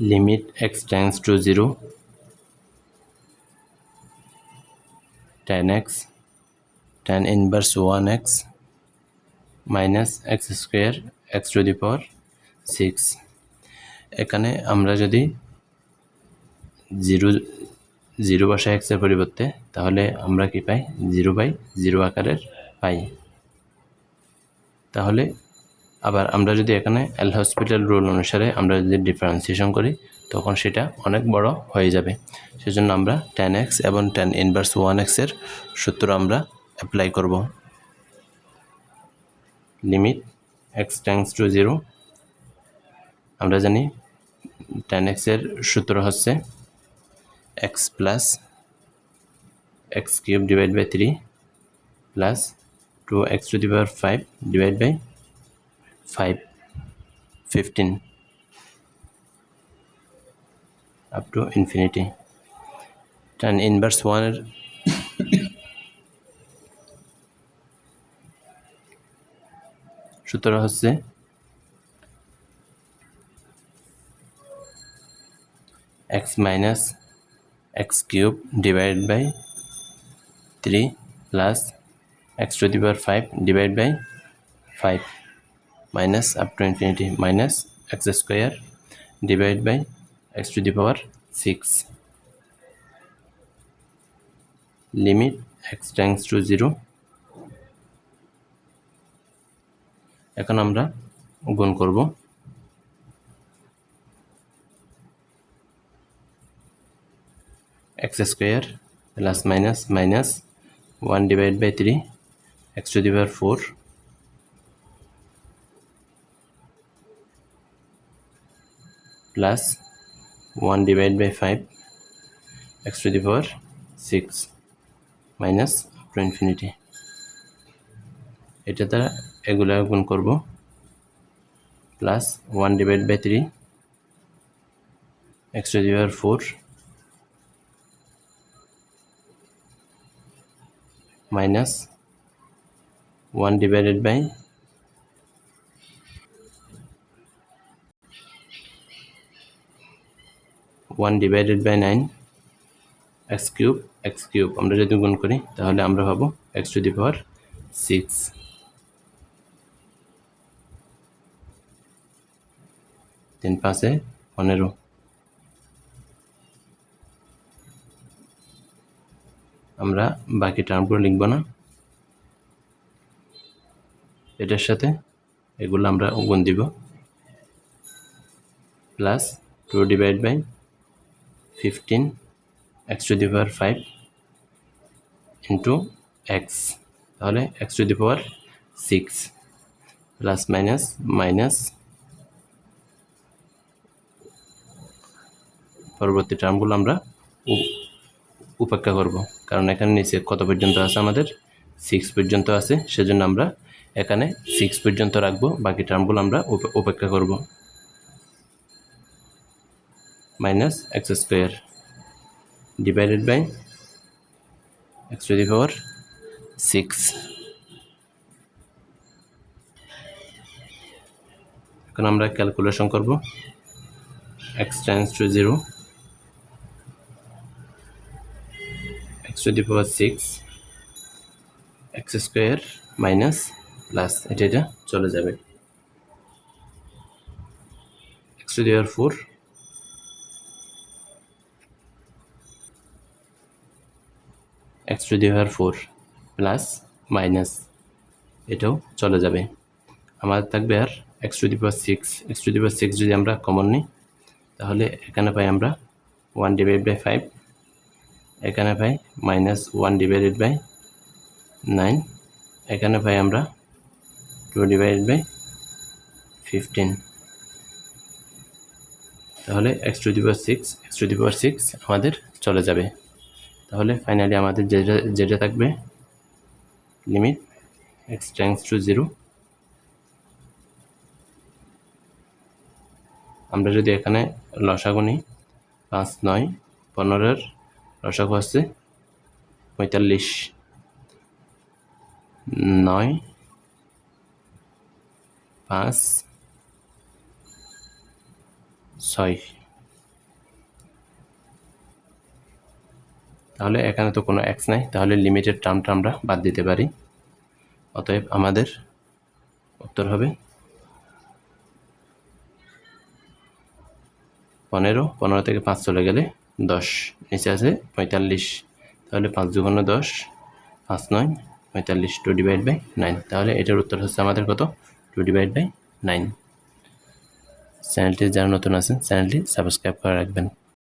limit x tends to 0 tan x, tan inverse 1x minus x square x to the power six এখানে আমরা যদি zero zero বসা এক্সের পরিবর্তে, তাহলে আমরা কি পাই? জিরো বাই জিরো আকারের পাই। তাহলে আবার আমরা যদি এখানে এল হসপিটাল রুল অনুসারে আমরা যদি ডিফারেন্সিয়েশন করি, তখন সেটা অনেক বড় হয়ে যাবে। সেজন্য আমরা টেন এক্স এবং টেন ইনভার্স ওয়ান এক্সের সূত্র আমরা অ্যাপ্লাই করব। Limit x tends to zero আমরা জানি টেন এক্সের সূত্র হচ্ছে x plus x cube divide by three plus two x to the power five divide by five fifteen up to infinity tan inverse ওয়ানের সূত্র হচ্ছে x minus x cube divide by three plus x to the power five divide by five minus up to infinity minus x square divide by x to the power six limit x tends to zero এখন আমরা গুণ করব। X square plus minus minus one divide by three x to the power four plus one divide by five x to the power six minus to infinity এটা দ্বারা এগুলো গুণ করব plus one divide by three x to the power four minus one divided by one divided by nine x cube x cube আমরা যদি গুণ করি, তাহলে আমরা পাবো x to the power six তিন পাঁচে পনেরো। আমরা বাকি টার্মগুলো লিখব না। এটার সাথে এগুলো আমরা গুণ দিব। Plus two divide by fifteen x to the power five into x তাহলে x to the power six plus minus minus পরবর্তী টার্মগুলো আমরা উপেক্ষা করব। কারণ এখানে নিচে কত পর্যন্ত আছে আমাদের? সিক্স পর্যন্ত আছে, সেজন্য আমরা এখানে সিক্স পর্যন্ত রাখব, বাকি টার্মগুলো আমরা উপেক্ষা করব। minus x square divided by x to the power 6 এখন আমরা ক্যালকুলেশন করব x tends to 0 x to the power 6 x square minus plus এটা এটা চলে যাবে x to the power 4 to the power four plus minus এটাও চলে যাবে। আমাদের থাকবে আর x to the power six x to the power six যদি আমরা কমন নিই, তাহলে এখানে পাই আমরা ওয়ান ডিভাইড বাই ফাইভ এখানে পাই minus one divided by nine এখানে পাই আমরা টু ডিভাইডেড বাই ফিফটিন তাহলে x to the power six x to the power six আমাদের চলে যাবে। তাহলে ফাইনালি আমাদের যেটা যেটা থাকবে limit x tends to zero আমরা যদি এখানে লসাগু নিই, পাঁচ, নয়, পনেরোর লসাগু হচ্ছে পঁয়তাল্লিশ, নয়, পাঁচ, ছয়। তাহলে এখানে তো কোনো এক্স নাই, তাহলে লিমিটেড টার্মটা আমরা বাদ দিতে পারি। অতএব আমাদের উত্তর হবে পনেরো পনেরো থেকে পাঁচ চলে গেলে দশ, নিচে আছে পঁয়তাল্লিশ, তাহলে পাঁচ দুগুণ দশ, পাঁচ নয়, পঁয়তাল্লিশ টু ডিভাইড বাই নাইন তাহলে এটার উত্তর হচ্ছে আমাদের কত? টু ডিভাইড বাই নাইন চ্যানেলটি যারা নতুন আছেন চ্যানেলটি সাবস্ক্রাইব করে রাখবেন।